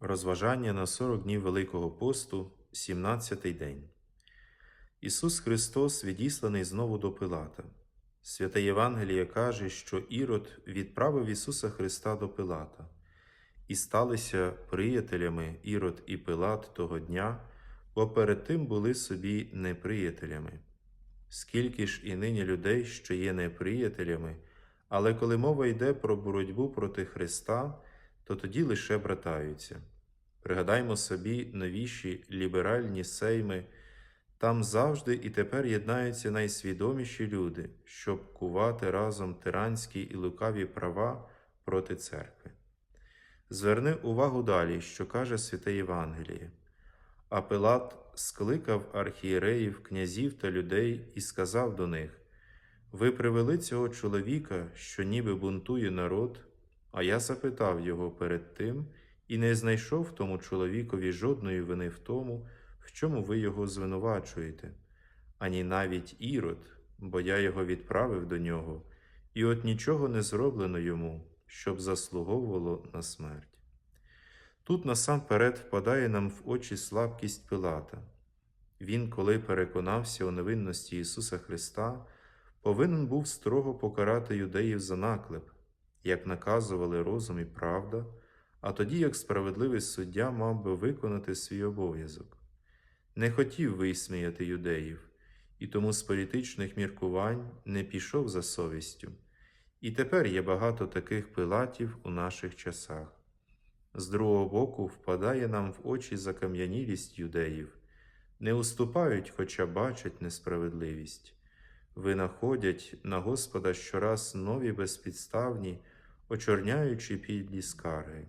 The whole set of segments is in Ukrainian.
Розважання на 40 днів Великого посту, 17-й день. Ісус Христос відісланий знову до Пилата. Святе Євангеліє каже, що Ірод відправив Ісуса Христа до Пилата, і сталися приятелями Ірод і Пилат того дня, бо перед тим були собі неприятелями. Скільки ж і нині людей, що є неприятелями, але коли мова йде про боротьбу проти Христа, то тоді лише братаються. Пригадаймо собі новіші ліберальні сейми, там завжди і тепер єднаються найсвідоміші люди, щоб кувати разом тиранські і лукаві права проти церкви. Зверни увагу далі, що каже святе Євангеліє. А Пилат скликав архієреїв, князів та людей і сказав до них: Ви привели цього чоловіка, що ніби бунтує народ, а я запитав його перед тим і не знайшов тому чоловікові жодної вини в тому, в чому ви його звинувачуєте, ані навіть ірод, бо я його відправив до нього, і от нічого не зроблено йому, щоб заслуговувало на смерть. Тут насамперед впадає нам в очі слабкість Пилата. Він, коли переконався у невинності Ісуса Христа, повинен був строго покарати юдеїв за наклеп, як наказували розум і правда, а тоді, як справедливий суддя, мав би виконати свій обов'язок. Не хотів висміяти юдеїв, і тому з політичних міркувань не пішов за совістю. І тепер є багато таких пилатів у наших часах. З другого боку, впадає нам в очі закам'янілість юдеїв, не уступають, хоча бачать несправедливість, винаходять на Господа щораз нові безпідставні, очорняючи підлі скарги.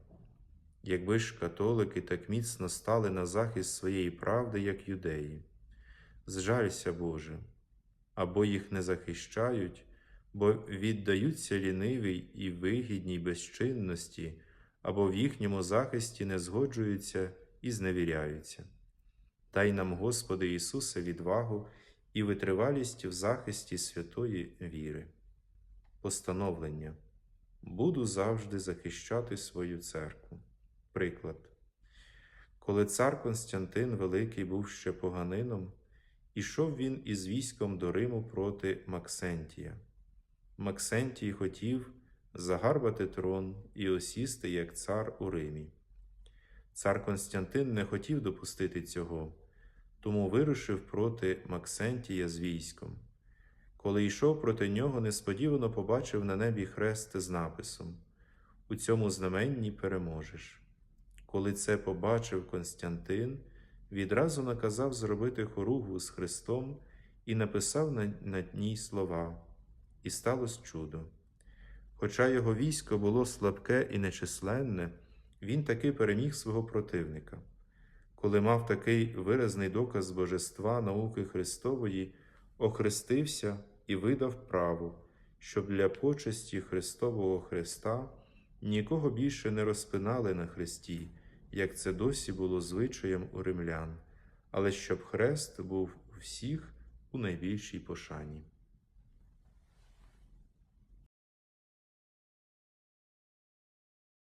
Якби ж католики так міцно стали на захист своєї правди, як юдеї, зжалься, Боже, або їх не захищають, бо віддаються лінивій і вигідній безчинності, або в їхньому захисті не згоджуються і зневіряються. Дай нам, Господи Ісусе, відвагу і витривалість в захисті святої віри. Постановлення. Буду завжди захищати свою церкву. Приклад. Коли цар Константин Великий був ще поганином, ішов він із військом до Риму проти Максентія. Максентій хотів загарбати трон і осісти як цар у Римі. Цар Константин не хотів допустити цього, тому вирушив проти Максентія з військом. Коли йшов проти нього, несподівано побачив на небі хрест з написом У цьому знаменні переможеш. Коли це побачив Константин, відразу наказав зробити хоругву з Христом і написав на, на ній слова, і сталося чудо. Хоча його військо було слабке і нечисленне, він таки переміг свого противника. Коли мав такий виразний доказ божества науки Христової, охрестився і видав право, щоб для почесті Христового Христа нікого більше не розпинали на хресті, як це досі було звичаєм у римлян, але щоб хрест був у всіх у найбільшій пошані.